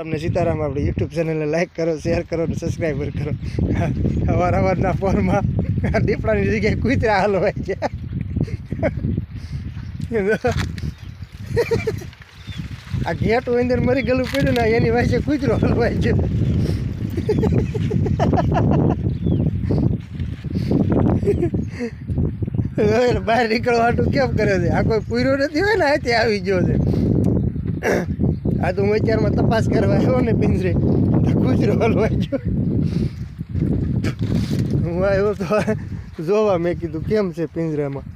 આપને સીતારામ આપણી યુટ્યુબ ચેનલને લાઇક કરો શેર કરો અને સબસ્ક્રાઈબર કરો. અવાર અવારના ફોનમાં દીપડાની જગ્યાએ કૂતરા હલવાઈ છે આ ગેટ અંદર મરી ગયેલું પડ્યું ને, એની વાંચે કૂતરો હલવાય છે બહાર નીકળવા હાટું કેમ કરે છે? આ કોઈ પૂર્યો નથી હોય ને આ આવી ગયો છે. આ તો હું અત્યારમાં તપાસ કરવા આવ્યો ને પિંજરે, તો કૂતરો હલવાઈ ગયો. હું આવ્યો તો જોવા, મેં કીધું, કેમ છે પિંજરામાં?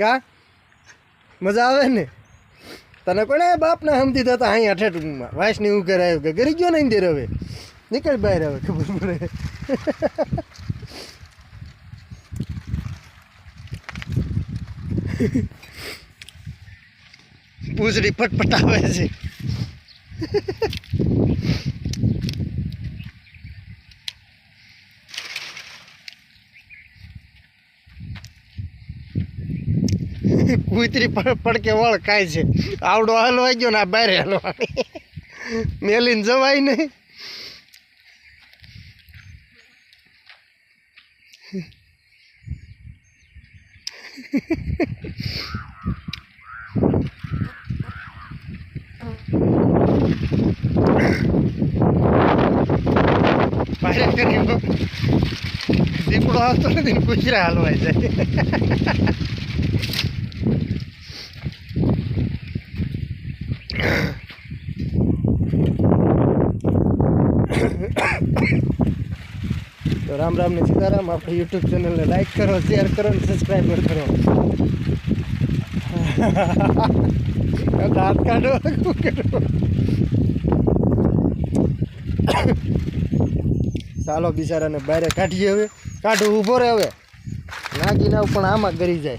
કા? મજા આવે ને? તને કોને બાપને સમજી થતા અહીંયા ઠેઠમાં? વાંસની હું કરાયો કે ગરી ગયો ને અંદર હવે? નીકળ બહાર આવે ખબર પડે. પૂંછડી ફટફટાવે છે. કૂતરી પડ- પડકે વળ ખાય છે. આવડો હલવાઈ ગયો ને આ બારે હલવાની. મેલીને જવાય નહીં. કર્યો દીપડો આવતો નથી ને પૂછરા હાલવાય જાય. તો રામ રામ ને સીતારામ, આપણે યુટ્યુબ ચેનલને લાઈક કરો શેર કરો ને સબસ્ક્રાઈબર કરો. દાંત કાઢો શું કરો ચાલો બિચારાને બહાર કાઢીએ હવે. કાઢો ઊભો રહે હવે. નાગી નાવ પણ આમાં ગરી જાય.